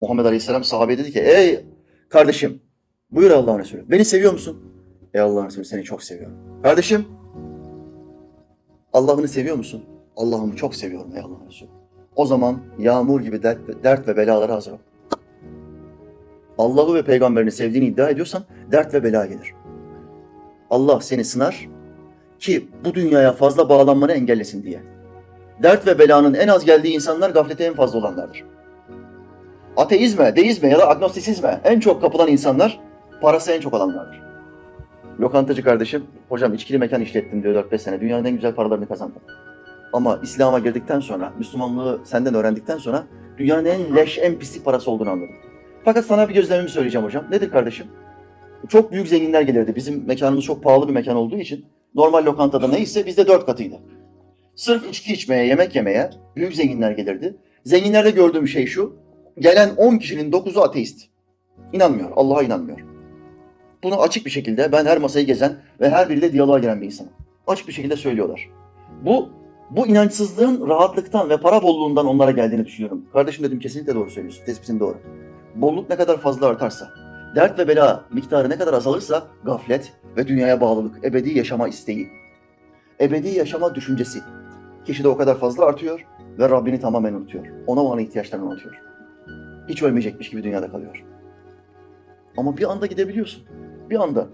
Muhammed Aleyhisselam sahabeye dedi ki ey kardeşim buyur Allah'ın Resulü beni seviyor musun? Ey Allah'ın Resulü seni çok seviyorum. Kardeşim Allah'ını seviyor musun? Allah'ımı çok seviyorum ey Allah'ın Resulü. O zaman yağmur gibi dert, dert ve belalara hazır ol. Allah'ı ve peygamberini sevdiğini iddia ediyorsan dert ve bela gelir. Allah seni sınar ki bu dünyaya fazla bağlanmanı engellesin diye. Dert ve belanın en az geldiği insanlar gaflete en fazla olanlardır. Ateizme, deizme ya da agnostisizme en çok kapılan insanlar parası en çok olanlardır. Lokantacı kardeşim, hocam içkili mekan işlettim diyor 4-5 sene. Dünyanın en güzel paralarını kazandım. Ama İslam'a girdikten sonra, Müslümanlığı senden öğrendikten sonra dünyanın en leş, en pislik parası olduğunu anladım. Fakat sana bir gözlemimi söyleyeceğim hocam. Nedir kardeşim? Çok büyük zenginler gelirdi. Bizim mekanımız çok pahalı bir mekan olduğu için normal lokantada neyse bizde dört katıydı. Sırf içki içmeye, yemek yemeye büyük zenginler gelirdi. Zenginlerde gördüğüm şey şu. Gelen 10 kişinin 9'u ateist. İnanmıyor, Allah'a inanmıyor. Bunu açık bir şekilde ben her masayı gezen ve her biriyle diyaloğa giren bir insanım. Açık bir şekilde söylüyorlar. Bu bu inançsızlığın rahatlıktan ve para bolluğundan onlara geldiğini düşünüyorum. Kardeşim dedim kesinlikle doğru söylüyorsun. Tespitin doğru. Bolluk ne kadar fazla artarsa, dert ve bela miktarı ne kadar azalırsa gaflet ve dünyaya bağlılık, ebedi yaşama isteği, ebedi yaşama düşüncesi kişide o kadar fazla artıyor ve Rabbini tamamen unutuyor. Ona olan ihtiyaçlarını unutuyor. Hiç ölmeyecekmiş gibi dünyada kalıyor. Ama bir anda gidebiliyorsun. Bir anda.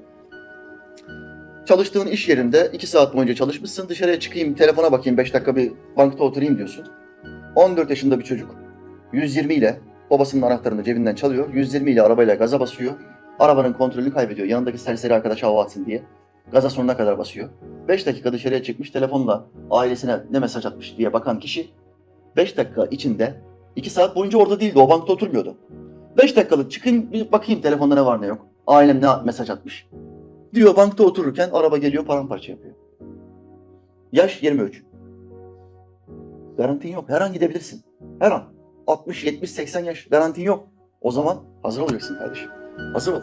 Çalıştığın iş yerinde iki saat boyunca çalışmışsın. Dışarıya çıkayım, telefona bakayım, beş dakika bir bankta oturayım diyorsun. 14 yaşında bir çocuk 120 ile babasının anahtarını cebinden çalıyor. 120 ile arabayla gaza basıyor. Arabanın kontrolünü kaybediyor. Yanındaki serseri arkadaş hava atsın diye. Gaza sonuna kadar basıyor. 5 dakika dışarıya çıkmış telefonla ailesine ne mesaj atmış diye bakan kişi 5 dakika içinde 2 saat boyunca orada değildi. O bankta oturmuyordu. 5 dakikalık çıkayım bir bakayım telefonda ne var ne yok. Ailem ne mesaj atmış. Diyor bankta otururken araba geliyor paramparça yapıyor. Yaş 23. Garantin yok. Her an gidebilirsin. Her an. 60, 70, 80 yaş garantin yok. O zaman hazır olacaksın kardeşim. Hazır ol.